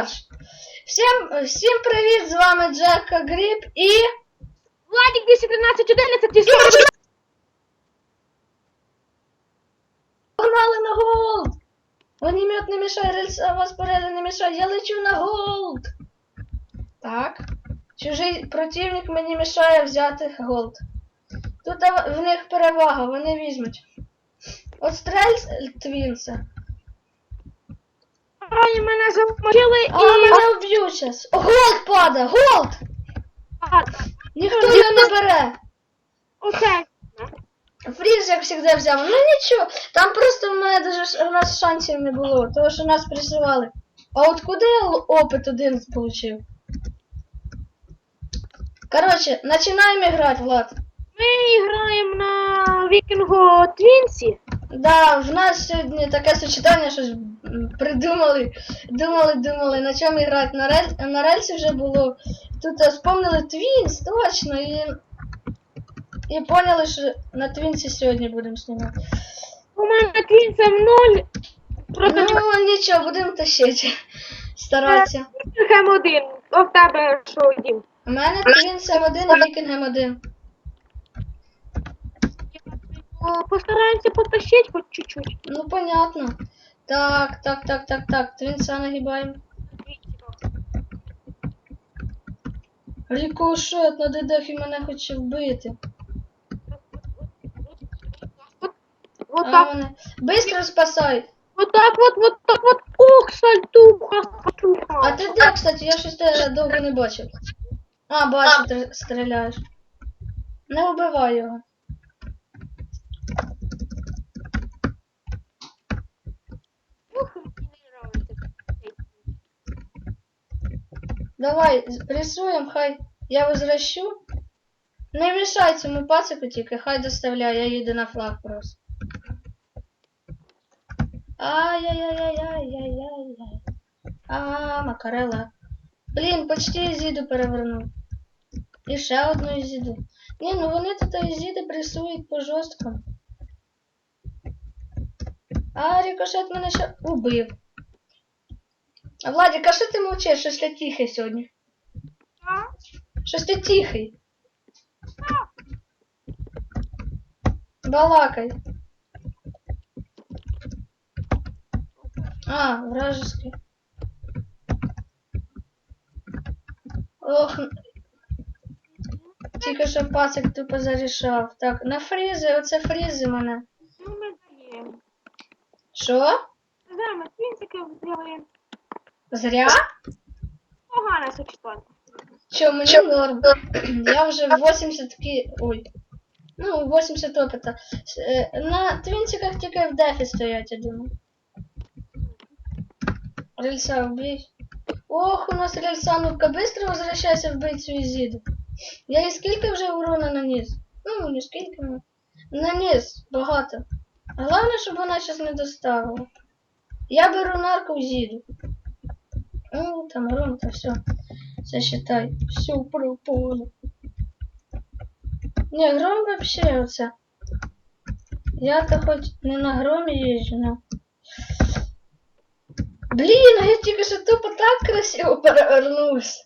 марш. Всім, всім привіт, з вами Джека Гріб і. Владик 213 11 і 40. Погнали на голд! Огнемет не мішає, рельса вас поряду не мішає, я лечу на голд. Так. Чужий противник мені мішає взяти голд. Тут в них перевага, вони візьмуть. От стрель твінса. Ай, мене замочили А і... мене вб'ють зараз. Голд пада! Голд! А, Ніхто його не бере. Оце. Фріз, як завжди, взяв. Ну нічого, там просто в мене даже у нас шансів не було, тому що нас присували. А от куди опит один получив? Короче, починаємо грати, Влад. Ми граємо на вікінгу Твінсі. Да, в нас сьогодні таке сочетання, щось придумали, думали, думали, на чому грати. На, рель... на рельсі вже було. Тут вспомнили Твінс, точно, і... І поняли, що на Твінсі сьогодні будемо знімати. У мене Твінсом 0 проти Ну, нічого, будемо тащити. Старатися. Вікінгем 1. А в тебе що, Дім? У мене Твінс М1 і Вікінгем 1. О, Постараємося потащити хоч чуть-чуть. Ну, понятно. Так, так, так, так, так. Твінса нагибаємо. Рікошет на дедефі мене хоче вбити. Вот А так, мене. Бистро спасай. вот так, вот, вот так, вот. Ох, сальтуха, А сальтуха. ти де, кстати, я щось довго не бачив. А, бачу, ти стріляєш. Не вбивай його. Давай, рисуємо, хай я возвращу. Не мішай цьому пацику тільки, хай доставляє, я їду на флаг просто. Ай-яй-яй-яй-яй-яй-яй. А, макарела. Блін, почти ізіду перевернув. І ще одну ізіду. Ні, ну вони тут ізіди пресують по жорсткому. А, рикошет мене ще убив. А Владик, а що ти мовчиш? Щось ти тихий сьогодні. А? Щось ти тихий. Балакай. А, вражеский. Ох, н- тільки що пацик тупо зарішав. Так, на фрізи, оце фрізи мене. Ми. Що? Знаємо, Твінсики зробимо. Зря? Погане сочетання. Чо, мені норм. Я вже 80 ки... Ой. Ну, 80 опыта. Е, На твинчиках тільки в дефі стоять, я думаю. Рельса убей. Ох, у нас рельса, ну-ка, быстро возвращайся вбить цю Ізіду. Я їй скільки вже урона наніс? Ну, не скільки, ну. Наніс, багато. Головне, щоб вона щас не доставила. Я беру нарко Ізіду. Ну, там гром, то все. Це считай. Все пропало. Не, гром вообще оце. Я-то хоч не на громі їжджу, но... Блін, а я тільки що тупо так красиво перевернувся.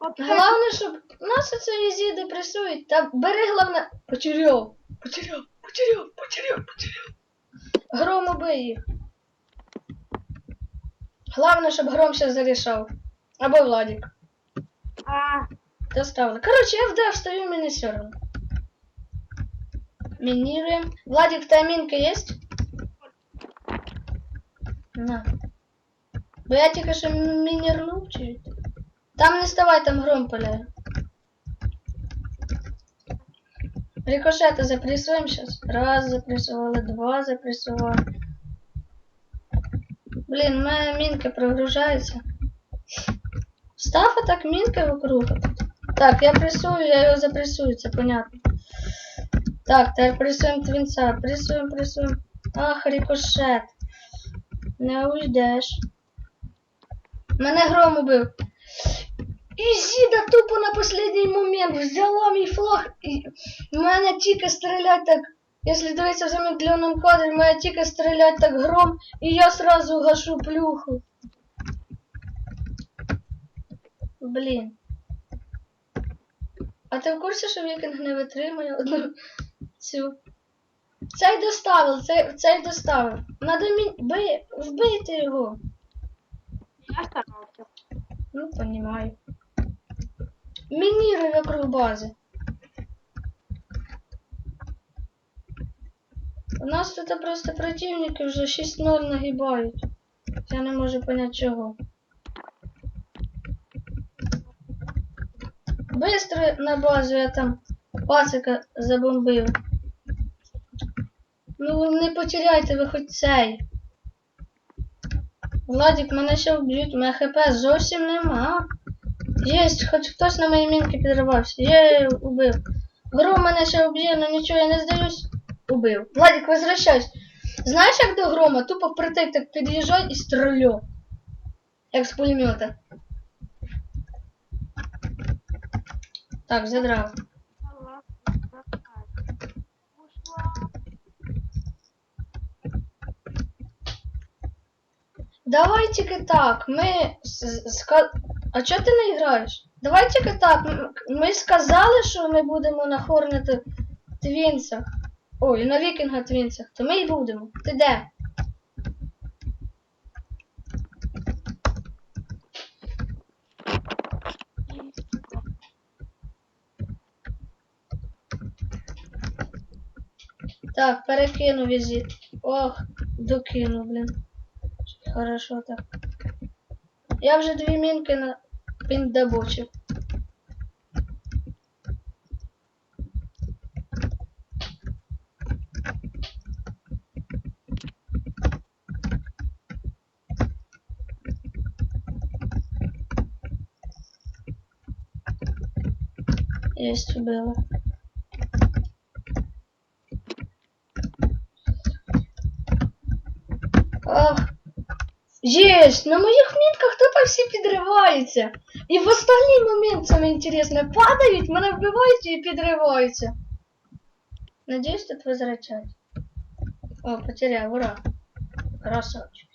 Головне, щоб нас оце ізіди пресують. Та бери головне. Потеряв. Потеряв, потеряв, потеряв, потеряв. Гром убий їх. Головне, щоб гром ще зарішав. Або Владик. А, Доставлю. Короче, я в деф стою, мне все равно. Минируем. Владик, тайминка есть? На. Бо я тільки що мінірнув чуть. Там не ставай, там гром паляє. Рикошети запресуем сейчас. Раз запресували, два запресували. Блін, у мене мінки прогружаються. Став так мінки вокруг. Так, я прессую, я його запрессую, це понятно. Так, тепер прессуємо твінца. Прессуємо, прессуємо. Ах, рикошет. Не уйдеш. Мене гром убив. Ізіда тупо на последній момент взяла мій флаг і в мене тільки стрілять так. Якщо дивитися в замедленому кадрі, в мене тільки стрілять так гром, і я сразу гашу плюху. блін. А ти в курсі, що вікінг не витримує одну цю. Цей доставив, цей, цей доставив. Надо мі... Би... вбити його. Я старався. Ну, понимаю. Мініруй вокруг бази. У нас тут просто противники вже 6-0 нагибають. Я не можу понять чого. Быстро на базу я там пасика забомбив. Ну не потеряйте ви хоч цей. Владик, мене ще вб'ють, у мене хп зовсім нема. Єсть, хоч хтось на мої мінки підривався. Є, убив. Гром мене ще вб'є, але нічого, я не здаюсь. Убив. Владик, возвращайся. Знаєш, як до грома? Тупо впритик так під'їжджай і стрілю. Як з пулемета. Так, задрав. Давай тільки так, ми с-. А чого ти не граєш? Давай тільки так. Ми сказали, що ми будемо на Хорнет Твінсах. Ой, на Вікінга Твінсах, то ми й будемо. Ти де? Так, перекину візит. Ох, докину, блін. Хорошо так. Я вже дві мінки на піндабочив. Есть убила. Єсть, на моїх мітках тупо всі підриваються. І в останній момент саме інтересне, падають, мене вбивають і підриваються. Надіюсь, тут возвращать. О, потерял, ура. Красавчик.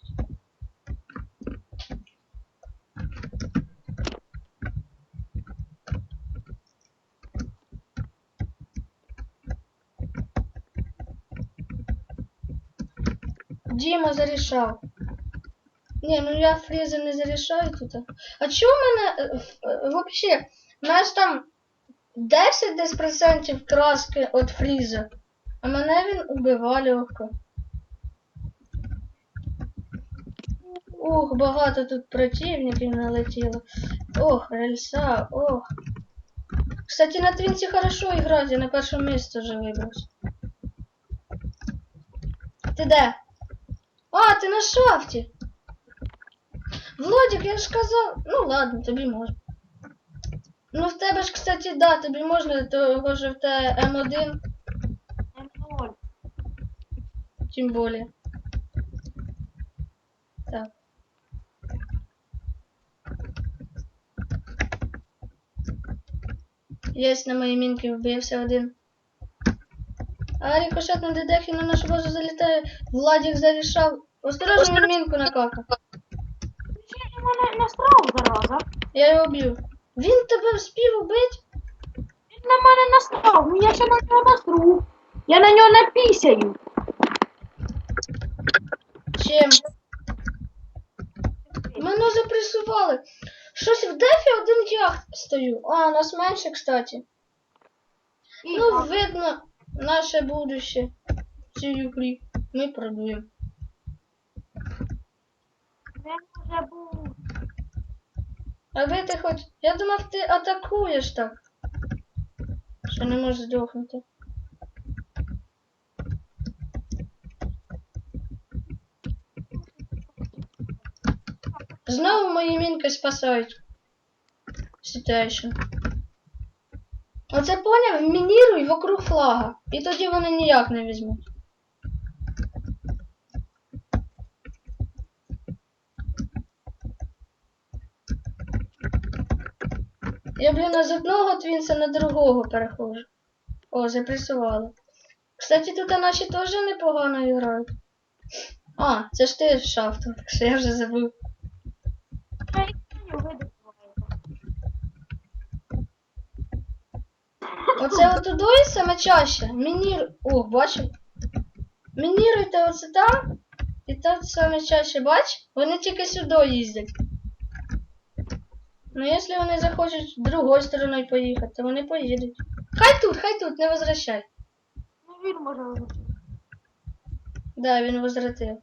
Дима зарішав. Не, ну я фріза не зарішаю тут. А чого в мене е, е, вообще? У нас там 10 десь процентів краски від фріза. А мене він убивав легко. Ух, багато тут противників налетіло. Ох, рельса, ох. Кстати, на Твінці хорошо грати, я на перше місце вже вибрався. Ти де? А, ти на шафті. Владик, я ж казав. Ну ладно, тобі можна. Ну в тебе ж, кстати, да, тобі можна, того що в тебе М1, М0. тим более. Так. Єсть на моїй мінки вбився один. А рикошет на дедехі на нашу базу залітає. Владик зарішав. Осторожно, він мінку накакав. Чи мене настрав, зараза? Я його б'ю. Він тебе вспів убить? Він на мене настрав, ну я ще на нього настру. Я на нього напісяю. Чим? Мене запресували. Щось в дефі один я стою. А, нас менше, кстати. Ну, видно, наше будущее в цій грі. Ми продуємо. Він вже був. А ви ти хоч. Я думав, ти атакуєш так. Що не можеш здохнути. Знову мої мінки спасають. Ситуацію. Оце поняв, мініруй вокруг флага. І тоді вони ніяк не візьмуть. Я, блін, з одного твінса на другого перехожу. О, запресували. Кстати, тут наші теж непогано грають. А, це ж ти в шафту, так що я вже забув. Оце отудує саме чаще. Мінір... О, бачив. Мініруйте оце там. І так саме чаще, бач? Вони тільки сюди їздять. Ну, якщо вони захочуть другою стороною поїхати, то вони поїдуть. Хай тут, хай тут, не возвращай. Ну він може летіти. Да, він возвратив.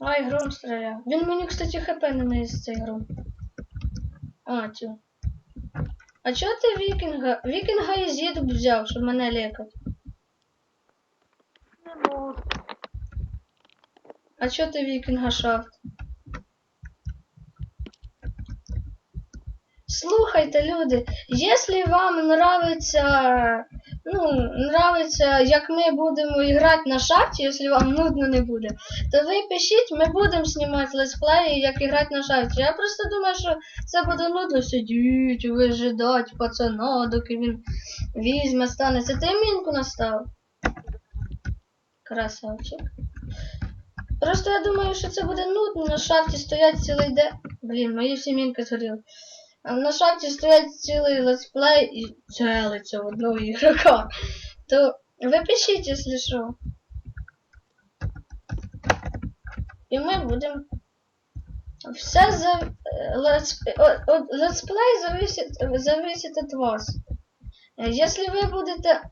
Ай, гром стріляв. Він мені, кстати, хп не наїсть цей гром. А, цю. А чого ти вікінга? Вікінга і з'їду б взяв, щоб мене лікати. А чого ти вікінга шафт? Слухайте, люди, якщо вам нравиться, ну, нравиться, як ми будемо грати на шахті, якщо вам нудно не буде, то ви пишіть, ми будемо знімати летсплеї, як грати на шахті. Я просто думаю, що це буде нудно сидіти, вижидати пацана, доки він візьме, стане. Це ти мінку настав? Красавчик. Просто я думаю, що це буде нудно на шахті стоять цілий день. Блін, мої всі мінки згоріли. На шахті стоять цілий летсплей і целиться в одного ігрока. То ви пишіть, якщо що. І ми будемо. Все за е, летсплей зависить, зависить від вас. Е, Якщо ви будете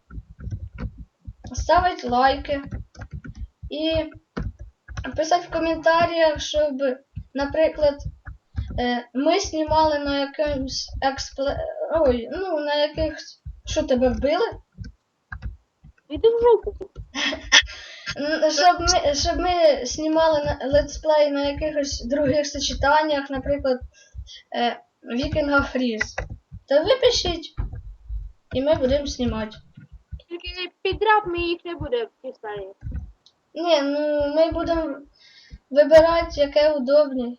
ставити лайки і писати в коментарях, щоб, наприклад, е, ми знімали на якомусь експле... Ой, ну, на якихось. Що тебе вбили? Іди в жопу. Щоб ми, щоб ми знімали на летсплей на якихось других сочетаннях, наприклад, е, Вікінга Фріз. То ви пишіть, і ми будемо знімати. Тільки підряд ми їх не будемо писати. Ні, ну ми будемо вибирати, яке удобне.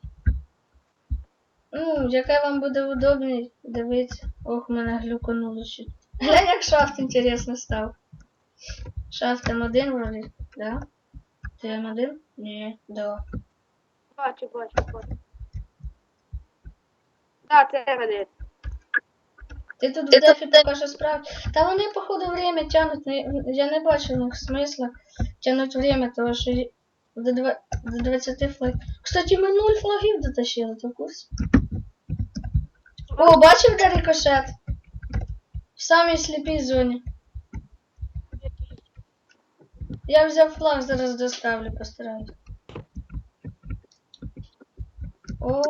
Ну, яке вам буде удобне дивитися. Ох, мене глюкануло ще. Глянь, як шафт інтересно став. Шафт М1 вроді, да? Ти М1? Ні, да. Бачу, бачу, бачу. Так, це веде. Ти тут в дефі що справді. Та вони, походу, время тянуть. ну, Я не бачу в них смисла тянуть время, тому що й- до, два... до 20 флагів. Кстати, ми 0 флагів дотащили, ти в курсі? О, бачив де рикошет? В самій сліпій зоні. Я взяв флаг, зараз доставлю, постараюсь. О,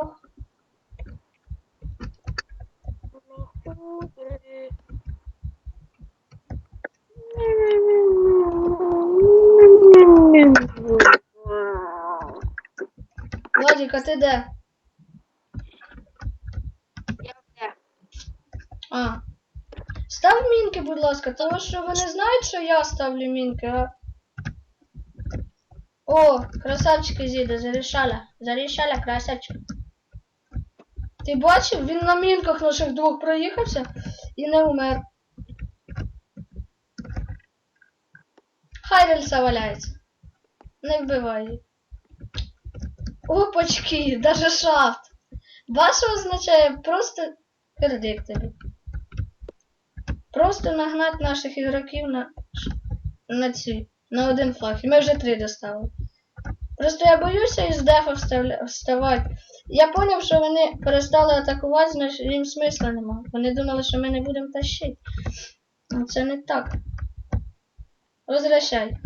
Владик, а ти де? Я. А. Став мінки, будь ласка, тому що вони знають, що я ставлю мінки, а. О, красавчики зіда, зарішаля. Зарішаля, красавчик. Ти бачив, він на мінках наших двох проїхався і не умер. Хай рельса валяється. Не вбивай. Опачки, даже шафт. Ваша означає просто пердик. Просто нагнать наших ігроків на, на ці, на один флаг. І ми вже три доставили. Просто я боюся із дефа вставати. Я поняв, що вони перестали атакувати, значить їм смисла нема. Вони думали, що ми не будемо тащити. А це не так. Возвращай.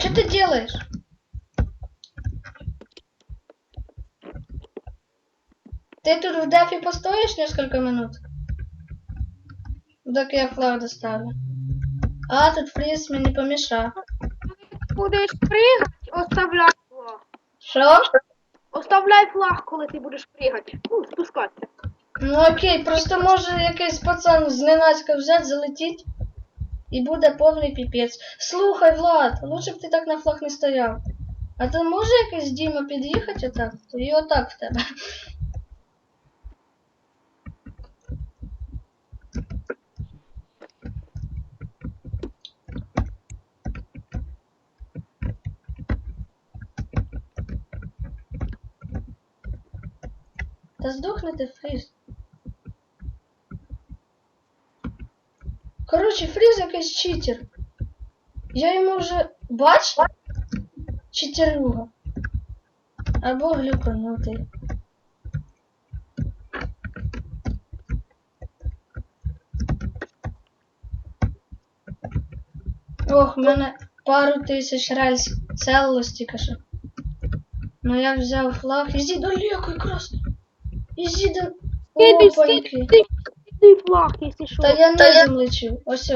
Що ти делаешь? Ты тут в дефе постоишь несколько минут? Так я флаг доставлю. А, тут фриз мне не помешал. Будеш пригати, оставляй флаг. Що? Оставляй флаг, коли ти будеш пригати. Ну, спускатися. Ну окей, просто може якийсь пацан зненацька взять, залетіть. И буде полный пипец. Слухай, Влад, лучше бы ты так на флаг не стоял. А то мужик може якийсь Діма під'їхати отак? І так в тебе. Та здохнете фріз. Коротше, Фріз якийсь читер. Я йому вже бач? Читерюга. Або глюканутий. Ох, в мене пару тисяч рельс целилось тільки що. Ну я взяв флаг. Ізі далеко якраз. Ізі до... Кидай, Опаньки. скидай флаг, якщо що. Та я низом лечу. Ось.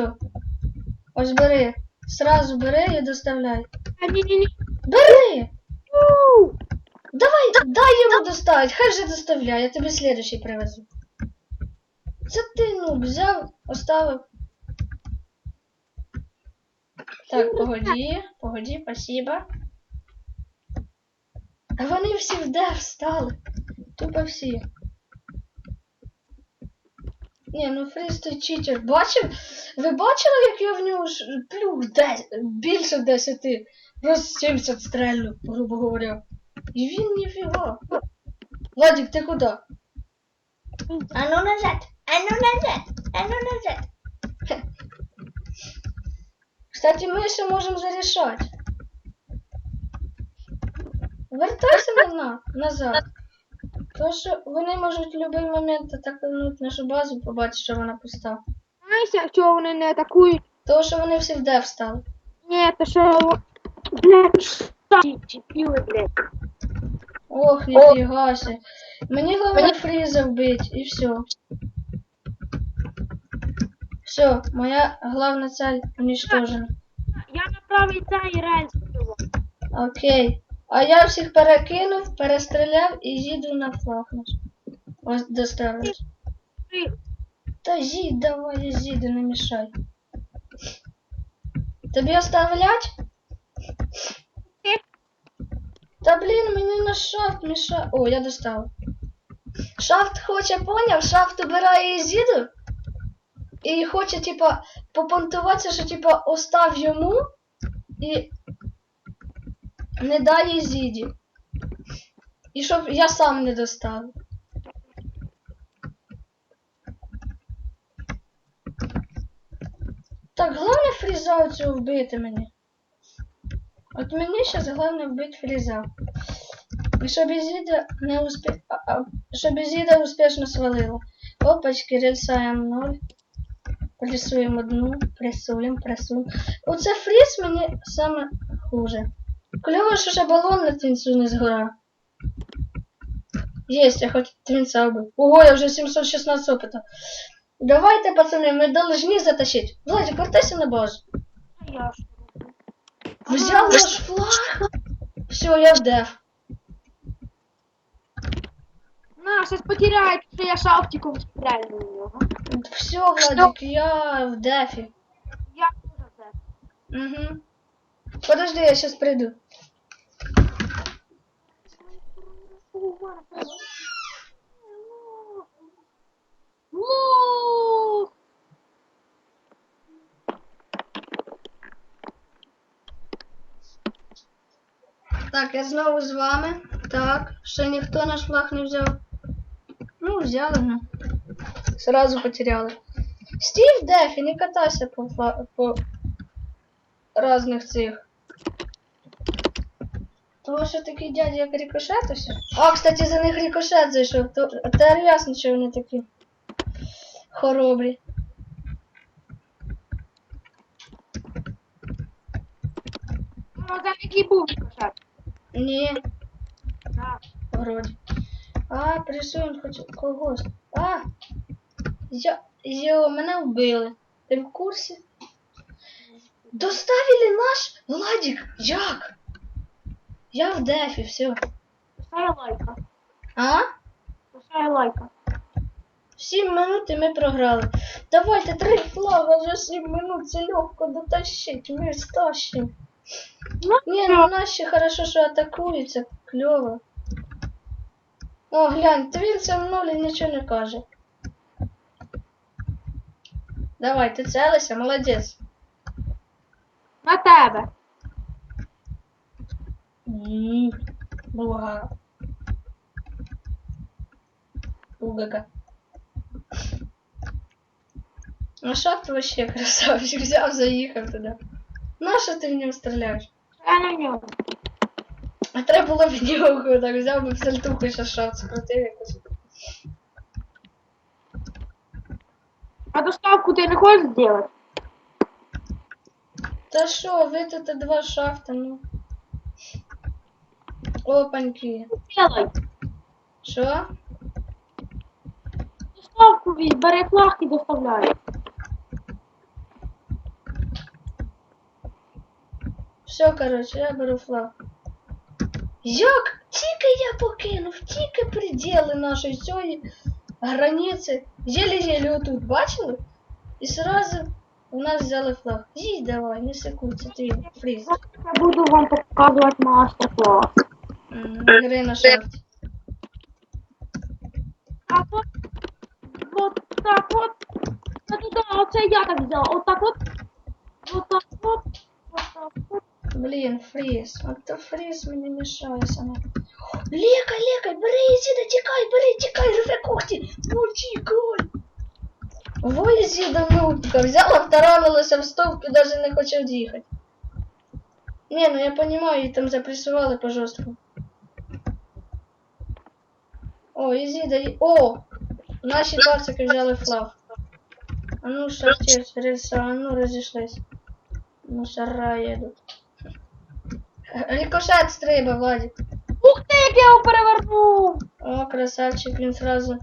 Ось бери. Сразу бери і доставляй. А, ні-ні-ні. Бери! У, Давай, дай йому доставить, хай же доставляє, я тобі слідуючий привезу. Це ти, ну, взяв, оставив. Так, погоді, погоді, спасибо. А вони всі в де встали. Тупо всі. Ні, ну фріз той читер. Бачив? Ви бачили, як я в нього ж плюх 10, більше 10, роз 70 стрельну, грубо говоря. І він ніфіга. Владик, ти куди? А ну назад, а ну назад, а ну назад. Кстати, ми ще можемо зарішати. Вертайся на, назад. Тому що вони можуть в будь-який момент атакувати нашу базу, побачити, що вона пуста. Знаєш, чого вони не атакують? Тому що вони всі в де встали. Ні, то що... Блядь, що? Чіпіли, блядь. Ох, ніфіга себе. Мені головне фріза вбити, і все. Все, моя главна цель уничтожена. Я на правий цей рельс. Окей. А я всіх перекинув, перестріляв і їду на флаг. Ось доставиш. Та їдь, давай, їду, не мішай. Тобі оставлять? Та блін, мені на шафт мішає. О, я достав. Шафт хоче, поняв? Шафт убирає Ізіду. І хоче, типа, попонтуватися, що типа остав йому і не дай Ізіді. І щоб я сам не достав. Так, головне фріза цього вбити мені. От мені зараз головне вбити фріза. І щоб Ізіда не а, щоб Ізіда успішно свалила. Опачки, рельсаємо 0. Пресуємо одну, пресуємо, пресуємо. Оце фріз мені саме хуже. Кльово, що ще балон на твінцю не згорав. Єсть, я хоч твінця вбив. Ого, я вже 716 опита. Давайте, пацани, ми должны затащить. Владик, вертайся на базу. А я що роблю? Взял наш флаг. Все, я в деф. На, зараз потеряють, що я шафтиком стріляю на нього. Все, Владик, я в дефе. Я теж це. Угу. Подожди, я сейчас приду. Так, я знову з вами. Так, ще ніхто наш флаг не взяв. Ну, взяли, ну. Сразу потеряли. Стій в дефі, не катайся по, по разних цих. Того, що такий дядя, як рикошет ось. А, кстати, за них рикошет зайшов. То, тепер ясно, що вони такі хоробрі. Ну, там який був кошак. Ні, Так. вроді. А, присунь хоч когось. А! Я, йо, мене вбили. Ти в курсі? Доставили наш Владик. Як? Я в дефі, все. Писає лайка. А? Писає лайка. Сім минут і ми програли. Давайте три флага за сім минут, це легко дотащить, ми стащимо. Ну, Ні, ну наші хорошо, що атакуються, кльово. О, глянь, твін це в нулі нічого не каже. Давай, ти целися, молодець. На тебе. М, Буга. Угага. А шахт вообще красавчик. Взяв, заїхав туди. Нащо ти в нього стріляєш? Я на ньому. А треба було в нього так взяв би в сальтуху ще шафт скрутив якось. А доставку ти не хочеш зробити? Та що, ви тут два шафта, ну. Опаньки. Делай. Що? Доставку візь, бери флаг і доставляй. Все, короче, я беру флаг. Як? Тільки я покинув, тільки приділи нашої цієї границі. Єлі-єлі отут, бачили? І сразу у нас взяли флаг. Їдь давай, не секунд, ти фріз. Я буду вам показувати мастер-клас. М, Гри на шахті. Так от. Вот так от. Та туди, оце я так взяла. От так от. Вот так от. Вот так от. Блін, фріз. От то фріз мені мішає саме. Лека, лека, бери, Ізіда, тікай, бери, тікай, рве когті. Ну, тікай. Во, Ізіда, внука, взяла, втаранилася в стовп і навіть не хоче від'їхати. Ні, ну я понимаю, її там запресували по жорстку. О, Ізіда, і- о! Наші пацики взяли флаг. А ну, шахтер, рельса, а ну, розійшлись. Мусора їдуть. Рикошет стрибав, Владик. Ух ти, як я його перевернув! О, красавчик, він сразу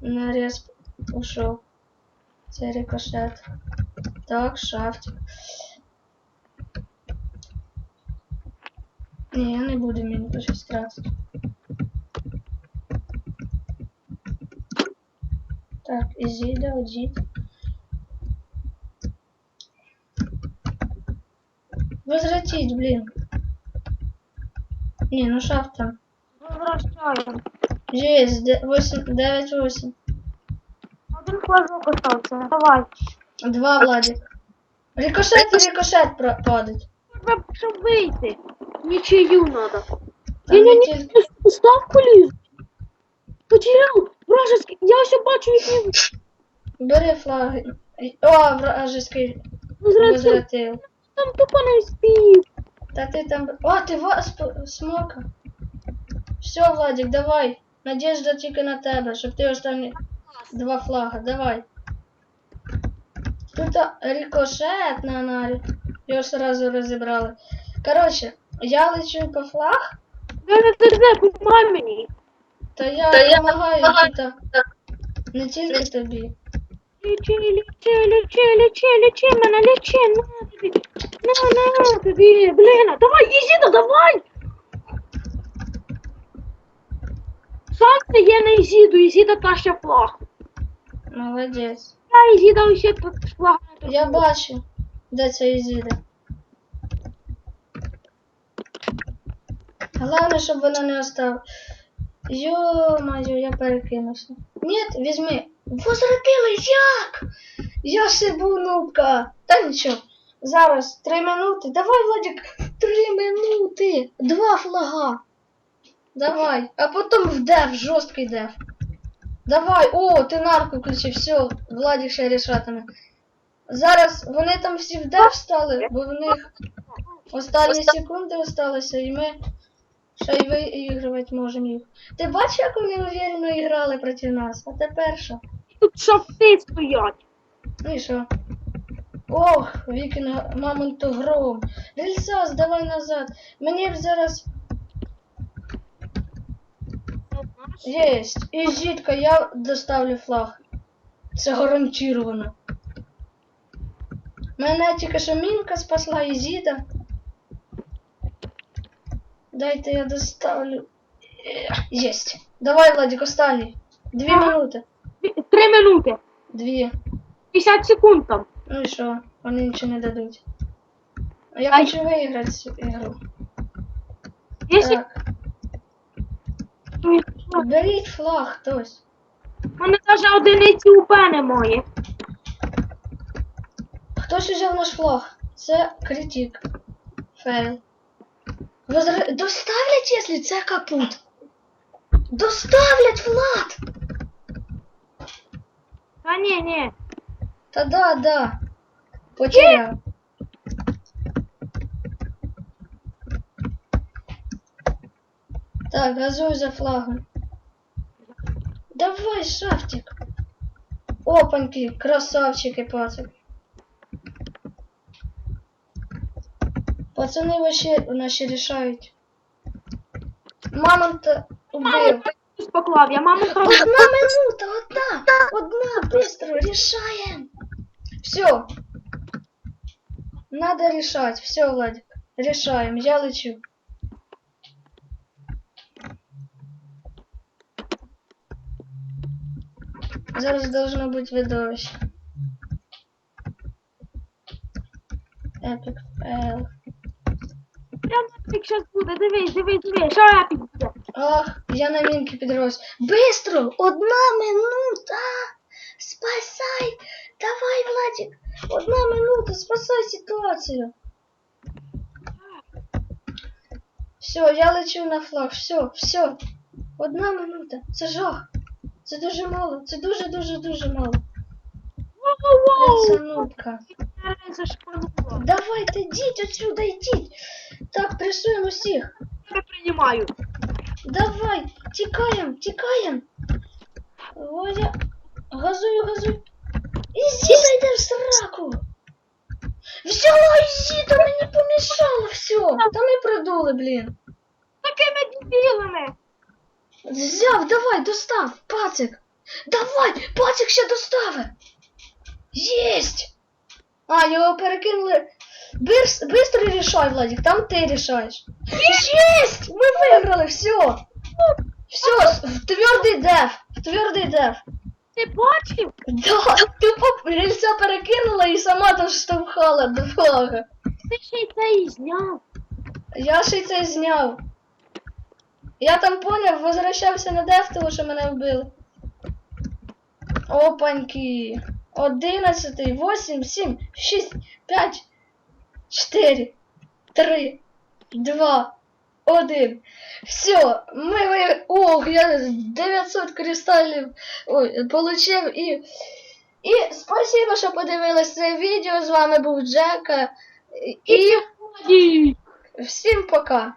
на респ ушов. Це рикошет. Так, шафтик. Ні, я не буду мінку щось тратити. Так, Ізіда, одіть. Возвратіть, блін. Ні, ну шафт там. Возвращаємо. Есть, 8, 9, 8. Один флажок остався. Давай. Два, Владик. Рикошет и рикошет про- падать. Треба, щоб вийти. Нічию надо. Там Ні, ні, не ні, тільки- ставку лізу. Потеряв. Вражеский. Я ось бачу їхні. Бери флаги. О, вражеский Возвращаємо. возвратил. Там тупо не спів. Та ты там... О, ты вас смока. Все, Владик, давай. Надежда тільки на тебе, щоб ти останні два флага. Давай. Тут рикошет на нарі. Його сразу розібрали. Короче, я лечу по флаг, Я не терзе, помагай мені. То я Та я допомагаю тут. Не тільки тобі. Лічи, лічи, лічи, лічи, лічи мене, лічи, на тобі. На, на тобі, блін, давай, Ізіда, давай! Сонце є на Ізіду, Ізіда таща флаг. Молодець. Я Ізіда ще флаг. Я бачу, де це Ізіда. Головне, щоб вона не остала. Йо-моє, я перекинувся. Ні, візьми. Возвратили як? Я сибу нубка. Та нічого. Зараз три минути. Давай, Владик, три минути. Два флага. Давай. А потім в деф, жорсткий деф. Давай, о, ти нарку включив, все, Владик ще рішатиме. Зараз вони там всі в деф стали, бо в них останні секунди осталися, і ми ще й виігрувати можемо їх. Ти бачиш, як вони уверенно грали проти нас? А тепер що? Тут шафти стоять. Ну і що? Ох, вікінг мамонтогром. Рельсас, давай назад. Мені б зараз. Єсть. І жітка, я доставлю флаг. Це гарантіровано. Мене тільки що мінка спасла і Зіда. Дайте я доставлю. Ех, Єсть. Давай, Владик, останній. Дві Ага. минути. Три минути. Дві. 50 секунд там. Ну і що? Вони нічого не дадуть. А я Ай. хочу виграти цю ігру. Якщо Так. Беріть флаг хтось. У мене навіть одиниці УП немає. Хтось взяв наш флаг. Це критик. Фейл. Возра... Доставлять, якщо це капут. Доставлять, Влад! Та ні, ні. Та да, да. Потеряв. Так, газуй за флагом. Давай, шафтик. Опаньки, красавчики, пацик. Пацани вообще наші рішають. Мамонта убив. Поклав, я маму. Одна минута, одна, одна, быстро, решаем. Все. Надо решать. Все, Владик, решаем. Я лечу. Зараз должно быть видовище. Epic fail. Прям зараз буде. Дивись, дивись, дивись. Я піде? Ах, я на мінки підрос. Быстро! Одна минута! Спасай! Давай, Владик! Одна минута, спасай ситуацію. Все, я лечу на флаг. Все, все. Одна минута. Це жах. Це дуже мало. Це дуже, дуже, дуже мало. Це Воу-воу! нутка. Давайте, йдіть отсюда, йдіть. Так, пресуємо всіх. Я приймаю. Давай, тікаємо, тікаємо. Водя, газую, газую. Ізіта йде в сраку. Взяла Ізіта, мені помішала все. Та ми продули, блін. Такими дебілами. Взяв, давай, достав, пацик. Давай, пацик ще достави. Єсть. А, його перекинули. Бис- Бистро рішай, Владик, там ти рішаєш. Єсть! Ми виграли, все. Все, в твердий деф, в твердий деф. Ти бачив? Да, тупо рельса перекинула і сама там штовхала до флага. Ти ще й це і зняв. Я ще й це зняв. Я там поняв, возвращався на деф, тому що мене вбили. Опаньки. Одинадцятий, восемь, сім, шість, п'ять, чотири, три, два, один. Все, ми ви. Ох, я 900 кристалів ой, получив і. І спасибо, що подивились це відео. З вами був Джека. І всім пока.